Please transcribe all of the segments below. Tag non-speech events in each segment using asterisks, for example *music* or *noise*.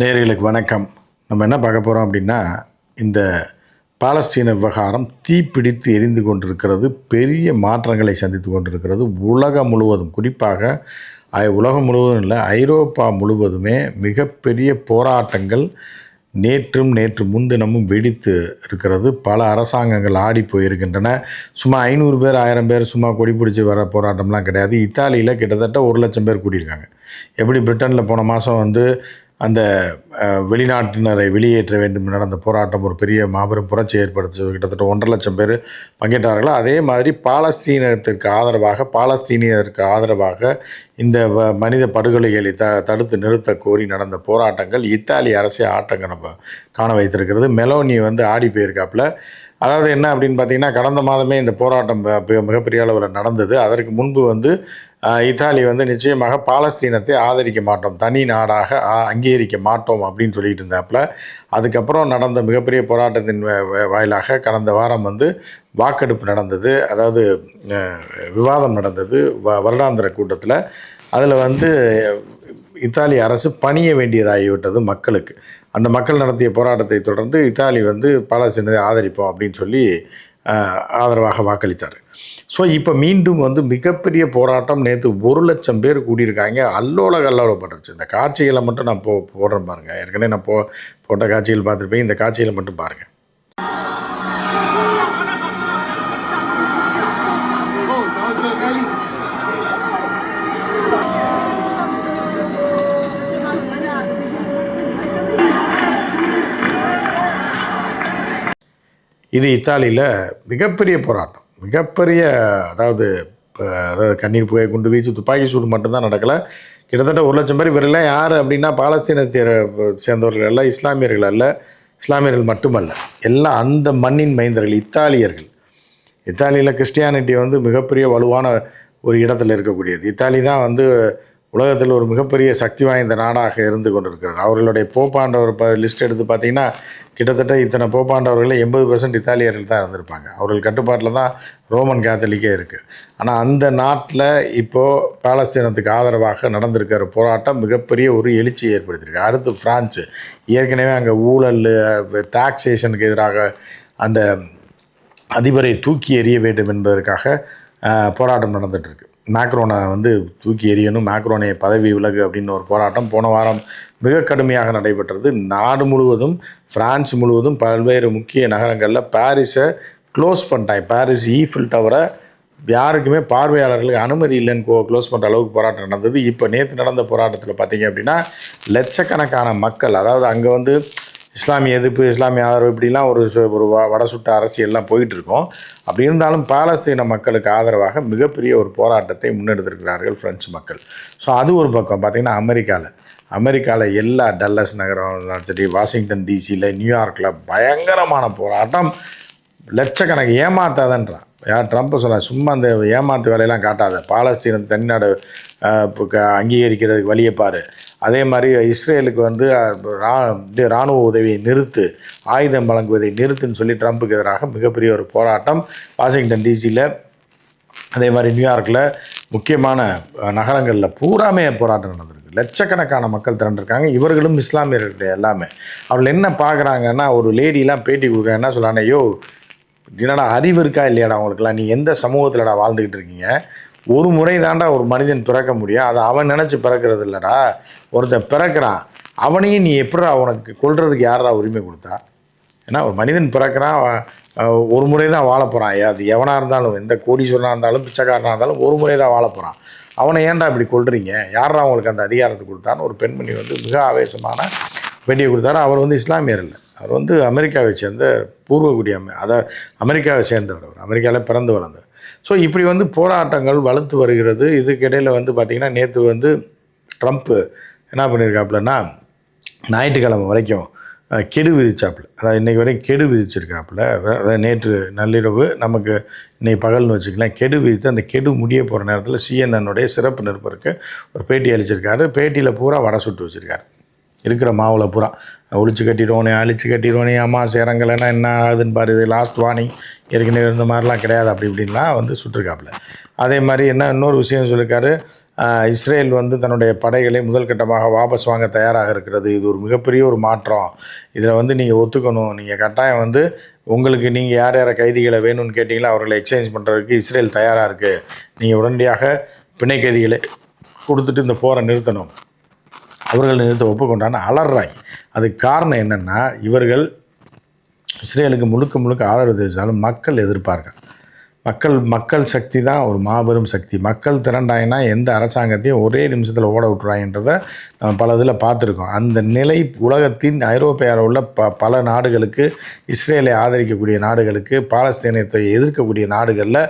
நேர்களுக்கு வணக்கம். நம்ம என்ன பார்க்க போகிறோம் அப்படின்னா இந்த பாலஸ்தீன விவகாரம் தீப்பிடித்து எரிந்து கொண்டிருக்கிறது பெரிய மாற்றங்களை சந்தித்து கொண்டிருக்கிறது. உலகம் முழுவதும் குறிப்பாக உலகம் முழுவதும் இல்லை ஐரோப்பா முழுவதுமே மிகப்பெரிய போராட்டங்கள் நேற்றும் நேற்று முன்தினமும் வெடித்து இருக்கிறது. பல அரசாங்கங்கள் ஆடி போயிருக்கின்றன. சும்மா ஐநூறு பேர் ஆயிரம் பேர் சும்மா கொடி பிடிச்சி வர போராட்டம்லாம் கிடையாது. இத்தாலியில் கிட்டத்தட்ட ஒரு லட்சம் பேர் கூட்டியிருக்காங்க எப்படி பிரிட்டனில் போன மாதம் வந்து அந்த வெளிநாட்டினரை வெளியேற்ற வேண்டும் நடந்த போராட்டம் ஒரு பெரிய மாபெரும் புரட்சி ஏற்படுத்தி கிட்டத்தட்ட ஒன்றரை லட்சம் பேர் பங்கேற்றார்களோ? அதே மாதிரி பாலஸ்தீனத்திற்கு ஆதரவாக பாலஸ்தீனியருக்கு ஆதரவாக இந்த வ- மனித படுகொலைகளை த தடுத்து நிறுத்த கோரி நடந்த போராட்டங்கள் இத்தாலி அரசே ஆட்டம் நம்ம காண வைத்திருக்கிறது. மெலோனி வந்து ஆடி போயிருக்காப்புல. அதாவது என்ன அப்படின்னு பார்த்தீங்கன்னா கடந்த மாதமே இந்த போராட்டம் மிகப்பெரிய அளவில் நடந்தது. அதற்கு முன்பு வந்து இத்தாலி வந்து நிச்சயமாக பாலஸ்தீனத்தை ஆதரிக்க மாட்டோம். தனி நாடாக அங்கீகரிக்க மாட்டோம் அப்படின்னு சொல்லிட்டு இருந்தாப்புல. அதுக்கப்புறம் நடந்த மிகப்பெரிய போராட்டத்தின் வ- வாயிலாக கடந்த வாரம் வந்து வாக்கெடுப்பு நடந்தது. அதாவது விவாதம் நடந்தது. வ வருடாந்திர கூட்டத்தில். அதில் வந்து இத்தாலி அரசு பணிய வேண்டியதாகிவிட்டது மக்களுக்கு. அந்த மக்கள் நடத்திய போராட்டத்தை தொடர்ந்து இத்தாலி வந்து பாலஸ்தீனத்தை ஆதரிப்போம் அப்படின்னு சொல்லி ஆதரவாக வாக்களித்தார். ஸோ இப்போ மீண்டும் வந்து மிகப்பெரிய போராட்டம் நேற்று ஒரு லட்சம் பேர் கூடியிருக்காங்க. அல்லோல கல்லோலப்பட்டுருச்சு இந்த காட்சிகளை மட்டும் நான் போ போடுறேன் பாருங்கள் ஏற்கனவே நான் போ போட்ட காட்சிகள் பார்த்துருப்பேன். இந்த காட்சிகளை மட்டும் பாருங்கள் இது இத்தாலியில் மிகப்பெரிய போராட்டம். மிகப்பெரிய அதாவது அதாவது கண்ணீர் புகை குண்டு வீச்சு துப்பாக்கி சூடு மட்டும்தான் நடக்கலை. கிட்டத்தட்ட ஒரு லட்சம் பேர் இவரெல்லாம் யார் அப்படின்னா பாலஸ்தீனத்தை சேர்ந்தவர்கள் அல்ல இஸ்லாமியர்கள் அல்ல. இஸ்லாமியர்கள் மட்டுமல்ல எல்லாம் அந்த மண்ணின் மைந்தர்கள் இத்தாலியர்கள். இத்தாலியில் கிறிஸ்டியானிட்டி வந்து மிகப்பெரிய வலுவான ஒரு இடத்துல இருக்கக்கூடியது. இத்தாலி தான் வந்து உலகத்தில் ஒரு மிகப்பெரிய சக்தி வாய்ந்த நாடாக இருந்து கொண்டிருக்கிறது. அவர்களுடைய போப்பாண்டவர் ப லிஸ்ட் எடுத்து பார்த்தீங்கன்னா கிட்டத்தட்ட இத்தனை போப்பாண்டவர்களில் எண்பது பர்சன்ட் இத்தாலியர்கள் தான் இருந்திருப்பாங்க. அவர்கள் கட்டுப்பாட்டில் தான் ரோமன் கேத்தலிக்கே இருக்குது ஆனால் அந்த நாட்டில் இப்போது பாலஸ்தீனத்துக்கு ஆதரவாக நடந்திருக்கிற போராட்டம் மிகப்பெரிய ஒரு எழுச்சியை ஏற்படுத்தியிருக்கு. அடுத்து ஃப்ரான்ஸு ஏற்கனவே அங்கே ஊழல் டாக்ஸேஷனுக்கு எதிராக அந்த அதிபரை தூக்கி எறிய வேண்டும் என்பதற்காக போராட்டம் நடந்துகிட்ருக்கு மேக்ரோனை வந்து தூக்கி எறியணும் மேக்ரோனை பதவி விலகு அப்படின்னு ஒரு போராட்டம் போன வாரம் மிக கடுமையாக நடைபெற்றது. நாடு முழுவதும் பிரான்ஸ் முழுவதும் பல்வேறு முக்கிய நகரங்களில் பாரிஸை க்ளோஸ் பண்ணிட்டாங்க. பாரிஸ் ஈஃபில் டவரை யாருக்குமே பார்வையாளர்களுக்கு அனுமதி இல்லைன்னு கோ க்ளோஸ் பண்ணுற அளவுக்கு போராட்டம் நடந்தது. இப்போ நேற்று நடந்த போராட்டத்தில் பார்த்தீங்க அப்படின்னா லட்சக்கணக்கான மக்கள் அதாவது அங்கே வந்து இஸ்லாமிய எதிர்ப்பு இஸ்லாமிய ஆதரவு இப்படிலாம் ஒரு ஒரு வ- வடசுட்ட அரசியல்லாம் போயிட்டு இருக்கோம் அப்படி இருந்தாலும் பாலஸ்தீன மக்களுக்கு ஆதரவாக மிகப்பெரிய ஒரு போராட்டத்தை முன்னெடுத்திருக்கிறார்கள் பிரெஞ்சு மக்கள். ஸோ அது ஒரு பக்கம். பார்த்திங்கன்னா அமெரிக்காவில் அமெரிக்காவில் எல்லா டல்லஸ் நகரம் சரி வாஷிங்டன் டிசியில் நியூயார்க்கில் பயங்கரமான போராட்டம். லட்சக்கணக்கு ஏமாத்தாதன்றான். யார் ட்ரம்ப் சொல்ல சும்மா அந்த ஏமாத்து வேலையெல்லாம் காட்டாத. பாலஸ்தீனம் தனிநாடு க- அங்கீகரிக்கிறதுக்கு வழியை பாரு. அதே மாதிரி இஸ்ரேலுக்கு வந்து ரா இது இராணுவ உதவியை நிறுத்து ஆயுதம் வழங்குவதை நிறுத்துன்னு சொல்லி ட்ரம்ப்புக்கு எதிராக மிகப்பெரிய ஒரு போராட்டம் வாஷிங்டன் டிசியில் அதே மாதிரி நியூயார்க்கில் முக்கியமான நகரங்களில் பூராமே போராட்டம் நடந்திருக்கு. லட்சக்கணக்கான மக்கள் திரண்டிருக்காங்க. இவர்களும் இஸ்லாமியர்கள் எல்லாமே. அவர்கள் என்ன பார்க்குறாங்கன்னா ஒரு லேடிலாம் பேட்டி கொடுக்குறேன் என்ன சொல்கிறாங்க ஐயோ என்னடா அறிவு இருக்கா இல்லையாடா அவங்களுக்குலாம் நீ எந்த சமூகத்தில்டா வாழ்ந்துக்கிட்டு இருக்கீங்க? ஒரு முறை தாண்டா ஒரு மனிதன் பிறக்க முடியும். அதை அவன் நினச்சி பிறக்கிறது இல்லைடா. ஒருத்தன் பிறக்கிறான். அவனையும் நீ எப்படிடா அவனுக்கு கொள்றதுக்கு யாரா உரிமை கொடுத்தா? ஏன்னா ஒரு மனிதன் பிறக்கிறான் ஒரு முறை தான் வாழ போகிறான் அது எவனாக இருந்தாலும் எந்த கோடீஸ்வரனாக இருந்தாலும் பிச்சைக்காரனாக இருந்தாலும் ஒரு முறை தான் வாழ போகிறான் அவனை ஏன்டா இப்படி கொள்றீங்க யாரா அவங்களுக்கு அந்த அதிகாரத்தை கொடுத்தான்னு ஒரு பெண்மணி வந்து மிக ஆவேசமான பேட்டியை கொடுத்தாரு. அவர் வந்து இஸ்லாமியர் இல்லை. அவர் வந்து அமெரிக்காவை சேர்ந்த பூர்வகுடி அமை அதை அமெரிக்காவை சேர்ந்தவர் அவர். அமெரிக்காவில் பிறந்து வளர்ந்தவர். ஸோ இப்படி வந்து போராட்டங்கள் வளர்த்து வருகிறது. இதுக்கிடையில் வந்து பார்த்திங்கன்னா நேற்று வந்து ட்ரம்ப்பு என்ன பண்ணியிருக்காப்புலன்னா ஞாயிற்றுக்கிழமை வரைக்கும் கெடு விதிச்சாப்புல. அதாவது இன்றைக்கி வரைக்கும் கெடு விதிச்சிருக்காப்புல. அதாவது நேற்று நள்ளிரவு நமக்கு இன்றைக்கி பகல்னு வச்சுக்கலாம் கெடு விதித்து அந்த கெடு முடிய போகிற நேரத்தில் சிஎன்என்னுடைய சிறப்பு நிருபருக்கு ஒரு பேட்டி அளிச்சிருக்காரு. பேட்டியில் பூரா வடை சுட்டு வச்சுருக்காரு. இருக்கிற மாவில் பூரா ஒழிச்சு கட்டிடுவோனே அழிச்சு கட்டிடுவோனே அம்மா சேரங்கலைன்னா என்ன ஆகுதுன்னு பாரு இது லாஸ்ட் வார்னிங் ஏற்கனவே இருந்த மாதிரிலாம் கிடையாது அப்படி இப்படின்லாம் வந்து சுட்டிருக்காப்புல. அதே மாதிரி என்ன இன்னொரு விஷயம் சொல்லியிருக்காரு இஸ்ரேல் வந்து தன்னுடைய படைகளை முதல் கட்டமாக வாபஸ் வாங்க தயாராக இருக்கிறது. இது ஒரு மிகப்பெரிய ஒரு மாற்றம். இதில் வந்து நீங்கள் ஒத்துக்கணும். நீங்கள் கட்டாயம் வந்து உங்களுக்கு நீங்கள் யார் யாரை கைதிகளை வேணும்னு கேட்டிங்களோ அவர்களை எக்ஸ்சேஞ்ச் பண்ணுறதுக்கு இஸ்ரேல் தயாராக இருக்குது நீங்கள் உடனடியாக பிணை கைதிகளை கொடுத்துட்டு இந்த போரை நிறுத்தணும். அவர்கள் நிறுத்த ஒப்புக்கொண்டான்னு அலறாங்க அதுக்கு காரணம் என்னென்னா இவர்கள் இஸ்ரேலுக்கு முழுக்க முழுக்க ஆதரவு தெரிவித்தாலும் மக்கள் எதிர்ப்பார்கள். மக்கள் மக்கள் சக்தி தான் ஒரு மாபெரும் சக்தி. மக்கள் திரண்டாயினா எந்த அரசாங்கத்தையும் ஒரே நிமிஷத்தில் ஓட விட்டுறாங்கன்றதை நம்ம பல இதில் பார்த்துருக்கோம். அந்த நிலை உலகத்தின் ஐரோப்பியாவில் உள்ள ப பல நாடுகளுக்கு இஸ்ரேலை ஆதரிக்கக்கூடிய நாடுகளுக்கு பாலஸ்தீனத்தை எதிர்க்கக்கூடிய நாடுகளில்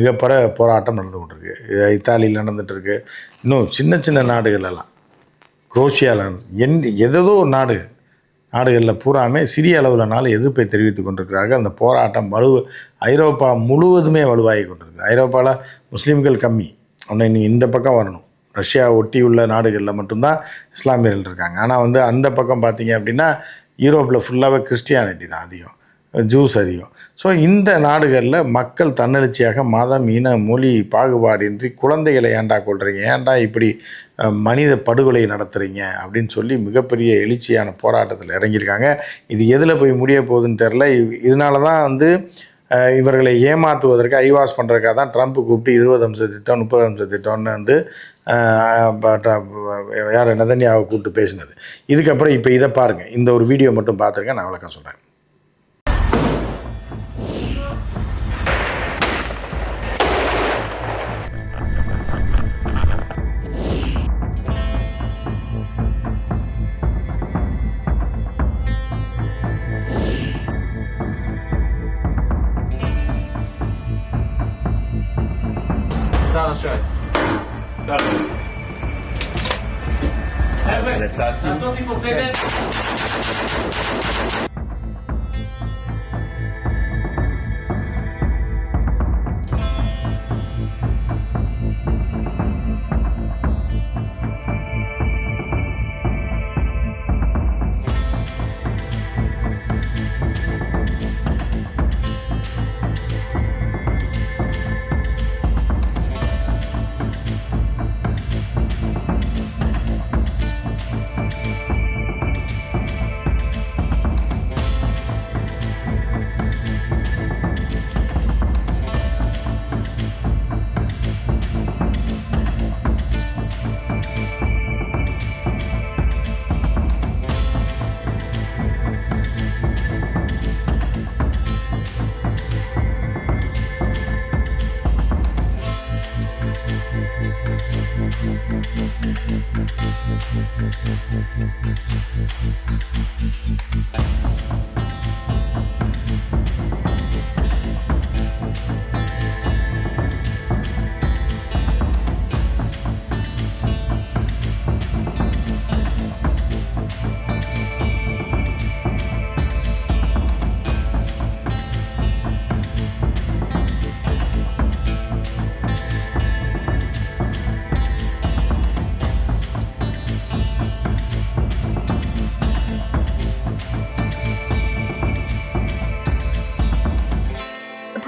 மிகப்பெரிய போராட்டம் நடந்து கொண்டிருக்கு. இத்தாலியில் நடந்துகிட்ருக்கு இன்னும் சின்ன சின்ன நாடுகளெல்லாம் குரோஷியாவில் என் எதோ ஒரு நாடு நாடுகளில் பூராமே சிறிய அளவிலனாலும் எதிர்ப்பை தெரிவித்து கொண்டிருக்கிறார்கள். அந்த போராட்டம் வலு ஐரோப்பா முழுவதுமே வலுவாகி கொண்டிருக்கு ஐரோப்பாவில் முஸ்லீம்கள் கம்மி. ஒன்று நீ இந்த பக்கம் வரணும். ரஷ்யா ஒட்டியுள்ள நாடுகளில் மட்டும்தான் இஸ்லாமியர்கள் இருக்காங்க. ஆனால் வந்து அந்த பக்கம் பார்த்தீங்க அப்படின்னா யூரோப்பில் ஃபுல்லாகவே கிறிஸ்டியானிட்டி தான் அதிகம். ஜூஸ் அதிகம். ஸோ இந்த நாடுகளில் மக்கள் தன்னெழுச்சியாக மதம் இன மொழி பாகுபாடின்றி குழந்தைகளை ஏன்டா கொள்கிறீங்க ஏன்டா இப்படி மனித படுகொலை நடத்துகிறீங்க அப்படின்னு சொல்லி மிகப்பெரிய எழுச்சியான போராட்டத்தில் இறங்கியிருக்காங்க. இது எதில் போய் முடிய போகுதுன்னு தெரில இதனால தான் வந்து இவர்களை ஏமாற்றுவதற்கு ஐவாஸ் பண்ணுறதுக்காக தான் ட்ரம்ப் கூப்பிட்டு இருபது அம்ச திட்டம் முப்பது அம்ச திட்டம்னு வந்து யார் நதன்யாவை கூப்பிட்டு பேசினது. இதுக்கப்புறம் இப்போ இதை பாருங்கள் இந்த ஒரு வீடியோ மட்டும் பார்த்துருக்கேன் நான் விளக்கம் சொல்கிறேன் שי. חבר'ה, לעשות לי פה סדר.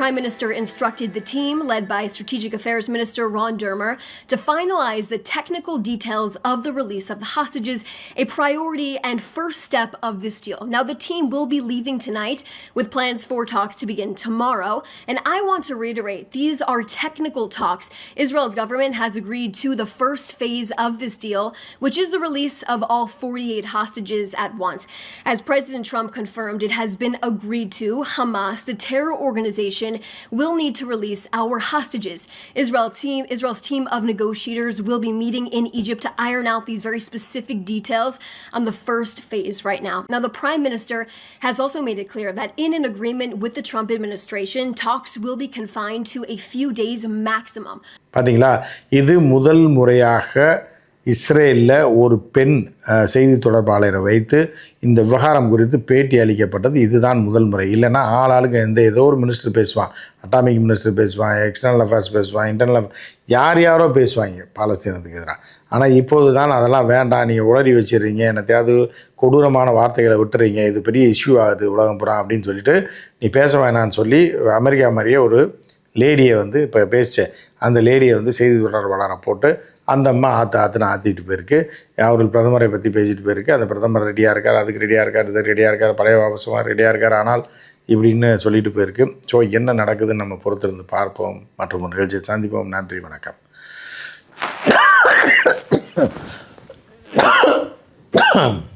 Prime Minister instructed the team, led by Strategic Affairs Minister Ron Dermer, to finalize the technical details of the release of the hostages, a priority and first step of this deal. Now, the team will be leaving tonight with plans for talks to begin tomorrow. And I want to reiterate these are technical talks. Israel's government has agreed to the first phase of this deal, which is the release of all 48 hostages at once. As President Trump confirmed, it has been agreed to. Hamas, the terror organization, will need to release our hostages. Israel team, Israel's team of negotiators will be meeting in Egypt to iron out these very specific details on the first phase right now. Now, the prime minister has also made it clear that in an agreement with the Trump administration, talks will be confined to a few days maximum. பார்த்தீங்களா இது முதல் முறையாக இஸ்ரேலில் ஒரு பெண் செய்தி தொடர்பாளரை வைத்து இந்த விவகாரம் குறித்து பேட்டி அளிக்கப்பட்டது. இதுதான் முதல் முறை. இல்லைன்னா ஆள் ஆளுக்கு எந்த ஏதோ ஒரு மினிஸ்டர் பேசுவான். அட்டாமிக் மினிஸ்டர் பேசுவான் எக்ஸ்டர்னல் அஃபேர்ஸ் பேசுவான் இன்டர்னல் யார் யாரோ பேசுவாங்க பாலஸ்தீனத்துக்கு எதிராக ஆனால் இப்போது தான் அதெல்லாம் வேண்டாம் நீங்கள் உளறி வச்சிடுறீங்க என்னத்தையாவது கொடூரமான வார்த்தைகளை விட்டுறீங்க இது பெரிய இஷ்யூ ஆகுது உலகம் புறம் அப்படின்னு சொல்லிட்டு நீ பேச வேணான்னு சொல்லி அமெரிக்கா மாதிரியே ஒரு லேடியை வந்து இப்போ பேசிச்சேன் அந்த லேடியை வந்து செய்தி தொடர்பாளரை போட்டு அந்த அம்மா ஆற்று ஆற்றுன்னு ஆற்றிட்டு போயிருக்கு. அவர்கள் பிரதமரை பற்றி பேசிட்டு போயிருக்கு. அந்த பிரதமர் ரெடியாக இருக்கார் அதுக்கு ரெடியாக இருக்கார் இது ரெடியாக இருக்கார் பழைய அவசரமாக ரெடியாக இருக்கார். ஆனால் இப்படின்னு சொல்லிட்டு போயிருக்கு. ஸோ என்ன நடக்குதுன்னு நம்ம பொறுத்திருந்து பார்ப்போம். மற்றும் ஒரு நிகழ்ச்சியை சந்திப்போம். நன்றி வணக்கம். *coughs*